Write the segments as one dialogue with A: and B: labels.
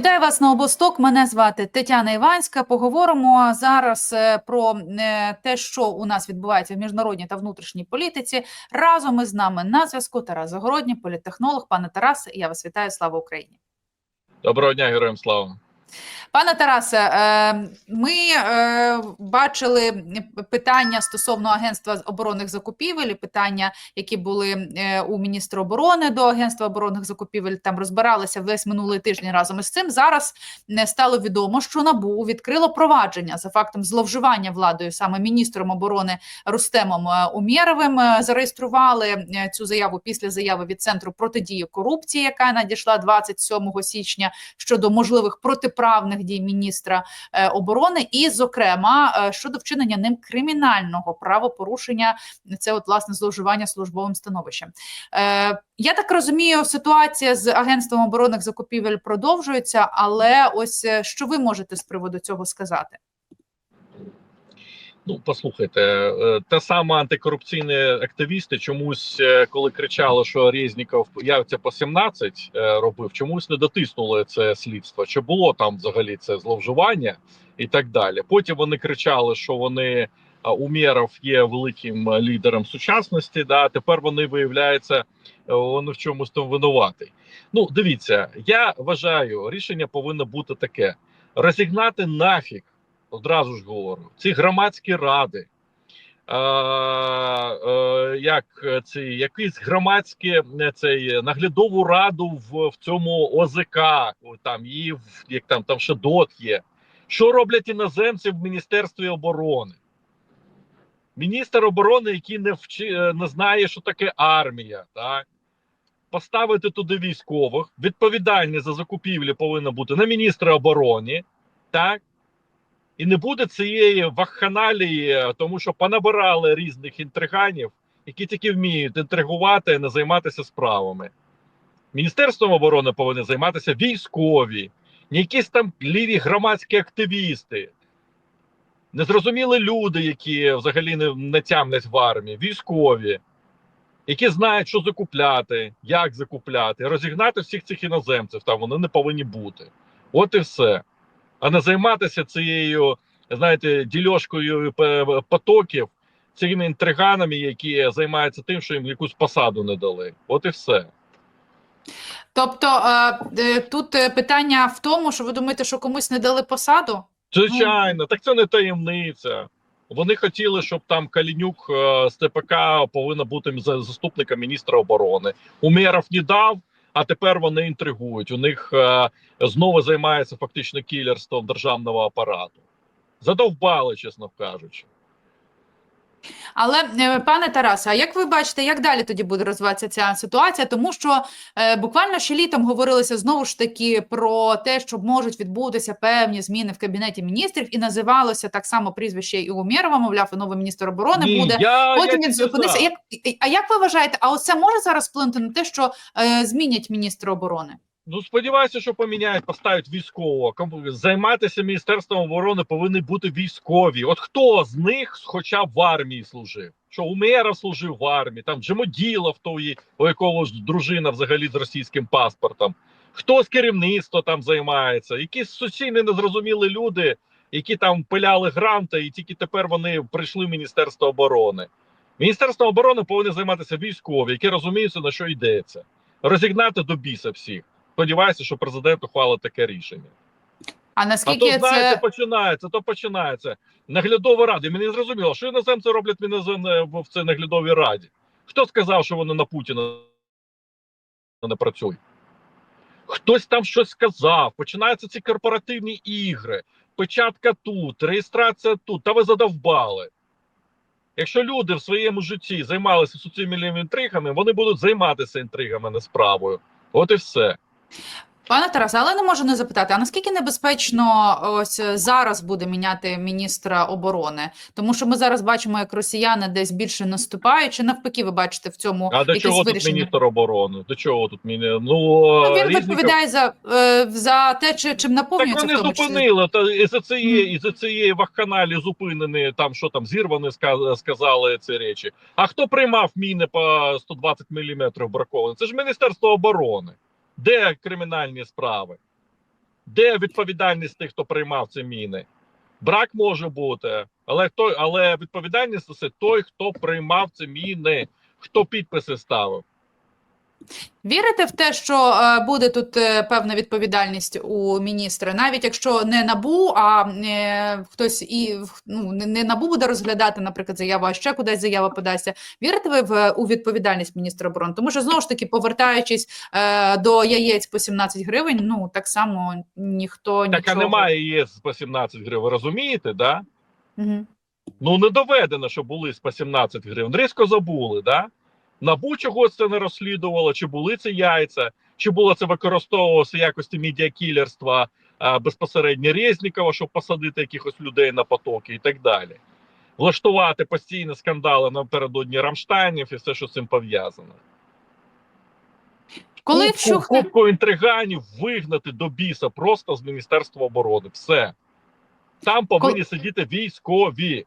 A: Вітаю вас на обосток. Мене звати Тетяна Іванська. Поговоримо зараз е, про е, те, що у нас відбувається в міжнародній та внутрішній політиці. Разом із нами на зв'язку Тарас Загородній, політтехнолог. Пане Тарасе, я вас вітаю. Слава Україні.
B: Доброго дня, героям слава.
A: Пане Тарасе, е, ми е, бачили питання стосовно агентства оборонних закупівель, питання, які були е, у міністра оборони до агентства оборонних закупівель. Там розбиралися весь минулий тиждень разом із цим. Зараз не стало відомо, що набу відкрило провадження за фактом зловживання владою саме міністром оборони Рустемом Умєровим. Зареєстрували цю заяву після заяви від центру протидії корупції, яка надійшла 27 січня щодо можливих протиправних дій міністра е, оборони, і, зокрема, е, щодо вчинення ним кримінального правопорушення, це от власне зловживання службовим становищем. Е, Я так розумію, ситуація з агентством оборонних закупівель продовжується, але ось що ви можете з приводу цього сказати?
B: Ну, послухайте, е, те саме антикорупційні активісти чомусь, е, коли кричали, що Резніков явиться по 17 е, робив, чомусь не дотиснули це слідство. Чи було там взагалі це зловживання і так далі. Потім вони кричали, що вони Умєров є великим лідером сучасності. Да, тепер вони виявляються, вони в чомусь там винуватий. Ну, дивіться, я вважаю, рішення повинно бути таке: розігнати нафіг. Одразу ж говорю, ці громадські ради, е, е, як ці якісь громадські цей наглядову раду в в цьому ОЗК, там її як там там ще ДОТ є. Що роблять іноземці в Міністерстві оборони? Міністр оборони, який не вчи, не знає, що таке армія, так? поставити туди військових, відповідальність за закупівлі повинна бути на міністра оборони, так? І не буде цієї вахханалії, тому що понабирали різних інтриганів, які тільки вміють інтригувати не займатися справами. Міністерством оборони повинні займатися військові, не якісь там ліві громадські активісти, незрозумілі люди, які взагалі не, не тямлять в армії, військові, які знають, що закупляти, як закупляти, розігнати всіх цих іноземців, там вони не повинні бути. От і все а не займатися цією, знаєте, дільошкою потоків, цими інтриганами, які займаються тим, що їм якусь посаду не дали. От і все.
A: Тобто е, тут питання в тому, що ви думаєте, що комусь не дали посаду?
B: Звичайно, так це не таємниця. Вони хотіли, щоб там Калінюк з ТПК повинна бути заступником міністра оборони. Умєров не дав а тепер вони інтригують. У них е, знову займається фактично кілерством державного апарату. Задовбали, чесно кажучи.
A: Але е, пане Тарасе, а як ви бачите, як далі тоді буде розвиватися ця ситуація? Тому що е, буквально ще літом говорилося знову ж таки про те, що можуть відбутися певні зміни в кабінеті міністрів, і називалося так само прізвище і Умєрова, мовляв, і новий міністр оборони
B: Ні,
A: буде.
B: Я,
A: Потім
B: я
A: він зупинився. Як а як ви вважаєте? А оце може зараз вплинути на те, що е, змінять міністра оборони?
B: Ну, сподіваюся, що поміняють, поставлять військового. Займатися міністерством оборони повинні бути військові. От хто з них, хоча б в армії служив? Що Умеров служив в армії, там Джемоділов, той, у якого ж дружина взагалі з російським паспортом. Хто з керівництва там займається? Якісь суцільні незрозумілі люди, які там пиляли гранти, і тільки тепер вони прийшли в Міністерство оборони. Міністерство оборони повинні займатися військові, які розуміються, на що йдеться, розігнати до біса всіх. Сподіваюся, що президент ухвалить таке рішення.
A: А наскільки
B: а то, знаєте,
A: це
B: починається, то починається наглядова рада. Мені зрозуміло, що іноземці роблять в цій наглядовій раді. Хто сказав, що вони на Путіна не працюють? Хтось там щось сказав. Починаються ці корпоративні ігри, печатка тут, реєстрація тут. Та ви задовбали. Якщо люди в своєму житті займалися суцільними інтригами, вони будуть займатися інтригами, не справою. От і все.
A: Пане Тарасе, але не можу не запитати, а наскільки небезпечно ось зараз буде міняти міністра оборони? Тому що ми зараз бачимо, як росіяни десь більше наступають, чи навпаки, ви бачите в цьому
B: а до чого
A: вирішення?
B: тут міністр оборони? До чого тут міні... Ну,
A: Ну, він
B: Різніков...
A: відповідає за е, за те, чи чим наповнюється
B: Так
A: в
B: вони
A: числі.
B: зупинили. Та і за цієї, і за цієї вахканалі зупинені там, що там зірвані сказ- сказали ці речі. А хто приймав міни по 120 мм браковані? Це ж Міністерство оборони. Де кримінальні справи? Де відповідальність тих, хто приймав ці міни? Брак може бути, але хто, але відповідальність це той, хто приймав ці міни, хто підписи ставив.
A: Вірите в те, що е, буде тут е, певна відповідальність у міністра, навіть якщо не набу, а е, хтось і ну не, набу буде розглядати, наприклад, заяву, а ще кудись заява подасться. Вірите ви в у відповідальність міністра оборони? Тому що знову ж таки, повертаючись до яєць по 17 гривень, ну так само ніхто
B: Так а немає ЄС по 17 гривень, розумієте, да?
A: Угу.
B: Ну не доведено, що були по 17 гривень. Різко забули, да? Набу чогось це не розслідувало, чи були це яйця, чи було це використовувалося в якості медіакілерства а, безпосередньо Резнікова, щоб посадити якихось людей на потоки і так далі. Влаштувати постійні скандали напередодні Рамштайнів і все, що з цим пов'язано.
A: Коли
B: кубку,
A: вщухне
B: кубку інтриганів вигнати до біса просто з Міністерства оборони. Все. Там повинні сидіти військові.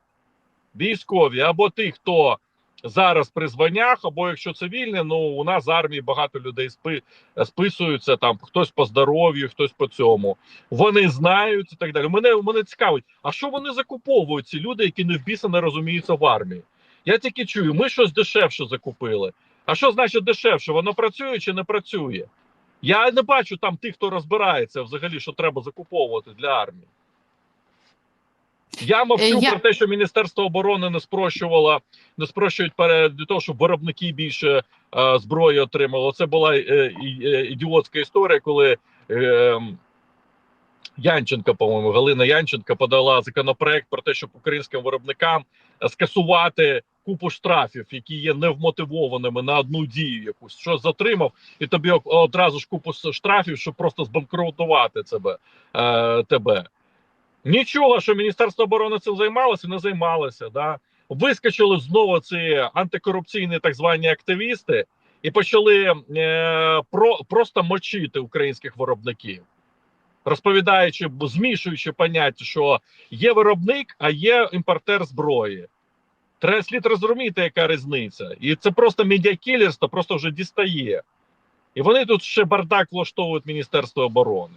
B: Військові або ті, хто зараз при званнях, або якщо цивільні, ну у нас з армії багато людей спи, списуються там, хтось по здоров'ю, хтось по цьому. Вони знають і так далі. Мене, мене цікавить, а що вони закуповують, ці люди, які не в біса не розуміються в армії? Я тільки чую, ми щось дешевше закупили. А що значить дешевше? Воно працює чи не працює? Я не бачу там тих, хто розбирається взагалі, що треба закуповувати для армії. Я мовчу
A: Е, я-
B: про те, що Міністерство оборони не спрощувало, не спрощують перед для того, щоб виробники більше е, зброї отримали. Це була е, е, ідіотська історія, коли е, Янченка, по-моєму, Галина Янченка подала законопроект про те, щоб українським виробникам е, скасувати купу штрафів, які є невмотивованими на одну дію якусь, що затримав, і тобі одразу ж купу штрафів, щоб просто збанкрутувати тебе. Е, тебе. Нічого, що Міністерство оборони цим займалося, не займалося. Да? Вискочили знову ці антикорупційні так звані активісти і почали е, про, просто мочити українських виробників, розповідаючи, змішуючи поняття, що є виробник, а є імпортер зброї. Треба слід розуміти, яка різниця. І це просто медіакілерство, просто вже дістає. І вони тут ще бардак влаштовують Міністерство оборони.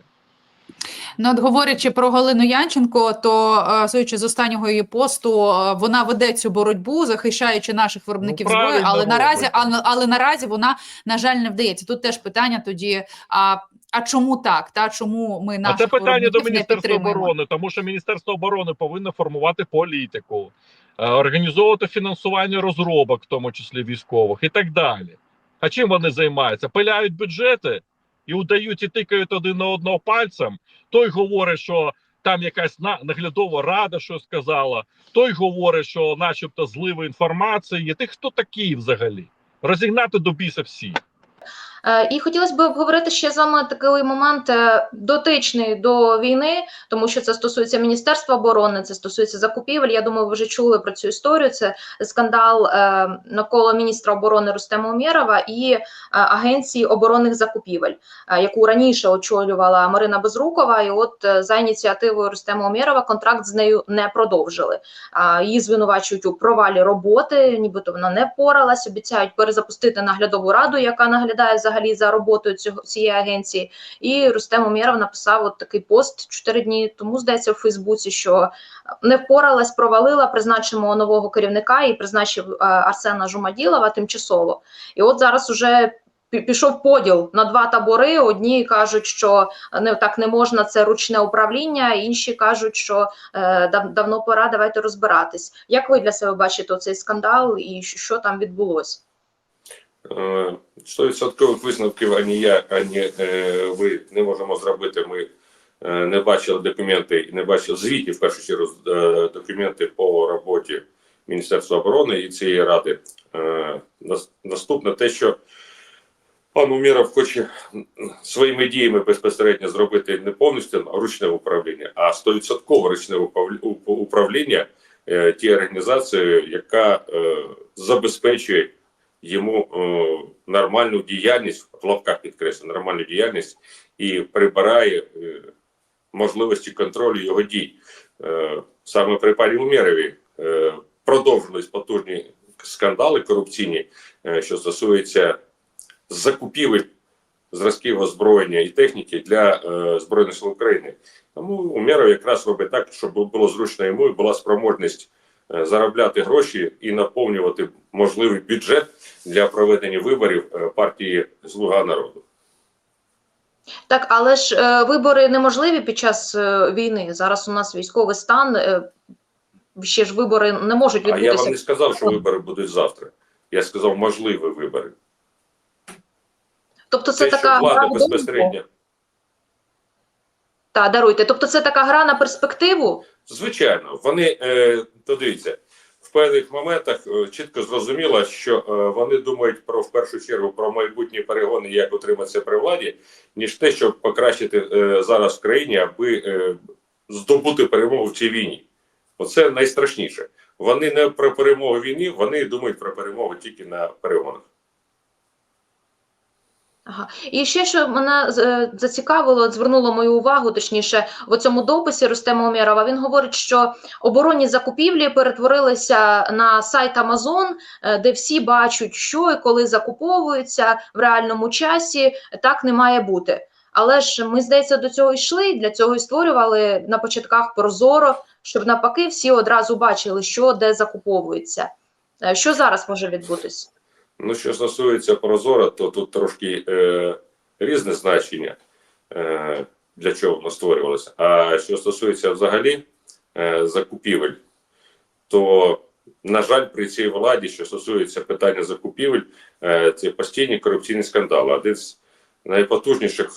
A: Ну, от говорячи про Галину Янченко, то е, судячи з останнього її посту, е, вона веде цю боротьбу, захищаючи наших виробників
B: Ну,
A: зброї, але наразі, але, але наразі вона на жаль не вдається. Тут теж питання тоді: а, а чому так? Та чому ми
B: А це питання до Міністерства оборони, тому що Міністерство оборони повинно формувати політику, е, організовувати фінансування розробок, в тому числі військових, і так далі. А чим вони займаються? Пиляють бюджети і удають і тикають один на одного пальцем. Той говорить, що там якась на- наглядова рада щось сказала, той говорить, що, начебто, зливи інформації. Ти хто такий взагалі? Розігнати до біса всіх.
C: Е, І хотілося б обговорити ще з вами такий момент е, дотичний до війни, тому що це стосується Міністерства оборони, це стосується закупівель. Я думаю, ви вже чули про цю історію. Це скандал е, навколо міністра оборони Рустема Умєрова і агенції оборонних закупівель, яку раніше очолювала Марина Безрукова. І от за ініціативою Рустема Умєрова контракт з нею не продовжили. Її звинувачують у провалі роботи, нібито вона не впоралась. Обіцяють перезапустити наглядову раду, яка наглядає взагалі за роботою цього цієї агенції. І Рустем Умєров написав от такий пост чотири дні тому, здається, у Фейсбуці, що не впоралась, провалила, призначимо нового керівника і призначив е, Арсена Жумаділова тимчасово. І от зараз уже. Пішов поділ на два табори. Одні кажуть, що не так не можна, це ручне управління. Інші кажуть, що е, дав, давно пора, давайте розбиратись. Як ви для себе бачите цей скандал і що, там відбулося?
D: Е, Стовідсоткових висновків ані я, ані е, ви не можемо зробити. Ми е, не бачили документи і не бачили звіті, в першу чергу, е, документи по роботі Міністерства оборони і цієї ради. Е, Наступне те, що пан Уміров хоче своїми діями безпосередньо зробити не повністю ручне управління, а 100% ручне управління е, тією організацією, яка е, забезпечує йому е, нормальну діяльність, в лапках підкреслю, нормальну діяльність і прибирає е, можливості контролю його дій. Е, саме при пані Умєрові е, продовжились потужні скандали корупційні, е, що стосуються закупівель зразків озброєння і техніки для е, Збройних сил України. Тому Умєров якраз робить так, щоб було зручно йому і була спроможність заробляти гроші і наповнювати можливий бюджет для проведення виборів е, партії Слуга народу.
C: Так, але ж е, вибори неможливі під час е, війни. Зараз у нас військовий стан. Е, ще ж вибори не можуть
D: А я вам не сказав, що вибори будуть завтра. Я сказав, можливі вибори.
C: тобто це
D: Те,
C: така
D: що влада безпосередньо.
C: Та даруйте. Тобто, це така гра на перспективу.
D: Звичайно, вони е, то дивіться, в певних моментах е, чітко зрозуміло, що е, вони думають про в першу чергу про майбутні перегони, як утриматися при владі, ніж те, щоб покращити зараз в країні, аби здобути перемогу в цій війні. Оце найстрашніше. Вони не про перемогу в війні, вони думають про перемогу тільки на перегонах.
C: Ага. І ще що мене е, зацікавило, звернуло мою увагу, точніше, в цьому дописі Рустема Умєрова, він говорить, що оборонні закупівлі перетворилися на сайт Amazon, е, де всі бачать, що і коли закуповуються в реальному часі. Так не має бути. Але ж ми, здається, до цього йшли, для цього і створювали на початках Прозоро, щоб навпаки всі одразу бачили, що де закуповується. Е, Що зараз може відбутись?
D: Ну, що стосується Прозора, то тут трошки е, різне значення, е, для чого воно створювалося. А що стосується взагалі е, закупівель, то, на жаль, при цій владі, що стосується питання закупівель, е, це постійні корупційні скандали. Один з найпотужніших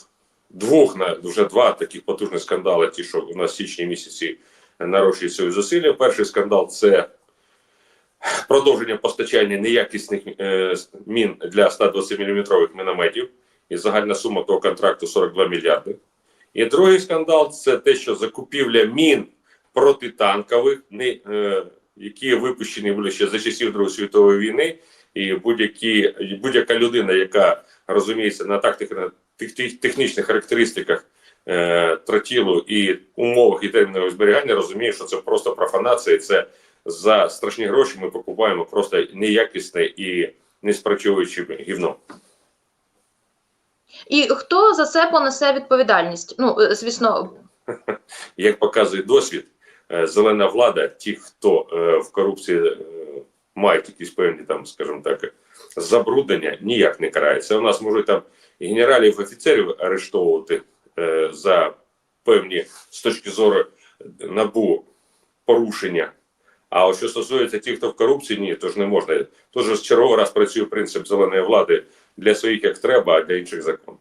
D: двох, вже два таких потужних скандали, ті, що у нас січні місяці нарощують свої зусилля. Перший скандал це продовження постачання неякісних е, мін для 120 мм мінометів, і загальна сума того контракту 42 мільярди. І другий скандал це те, що закупівля мін протитанкових, не, е, які випущені були ще за часів Другої світової війни, і будь-які будь-яка людина, яка розуміється на тактик, на тех- тех- технічних характеристиках е, тротілу і умовах і термінового зберігання, розуміє, що це просто профанація, це за страшні гроші ми покупаємо просто неякісне і неспрацьовуюче гівно.
C: І хто за це понесе відповідальність? Ну, е, звісно,
D: Як показує досвід, е, зелена влада, ті, хто е, в корупції мають якісь певні там, скажімо так, забруднення, ніяк не карається. У нас можуть там генералів, офіцерів арештовувати за певні з точки зору набу порушення. А от що стосується тих, хто в корупції, ні, то ж не можна. Тож черговий раз працює принцип зеленої влади для своїх як треба, а для інших закон.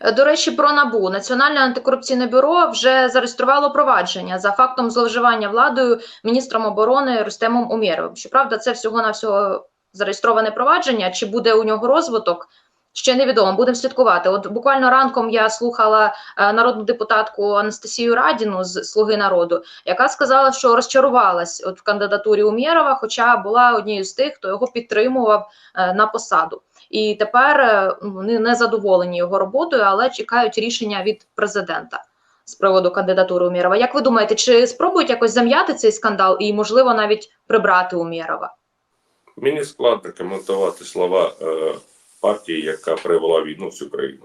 C: Е, До речі, про набу Національне антикорупційне бюро вже зареєструвало провадження за фактом зловживання владою міністром оборони Рустемом Умєровим. Щоправда, це всього на всього зареєстроване провадження. Чи буде у нього розвиток? Ще невідомо, будемо слідкувати. От буквально ранком я слухала е, народну депутатку Анастасію Радіну з Слуги народу, яка сказала, що розчарувалась от в кандидатурі Умєрова, хоча була однією з тих, хто його підтримував е, на посаду. І тепер е, вони не задоволені його роботою, але чекають рішення від президента з приводу кандидатури Умєрова. Як ви думаєте, чи спробують якось зам'яти цей скандал і, можливо, навіть прибрати Умєрова?
D: Мені складно коментувати слова е, партії, яка привела війну всю країну.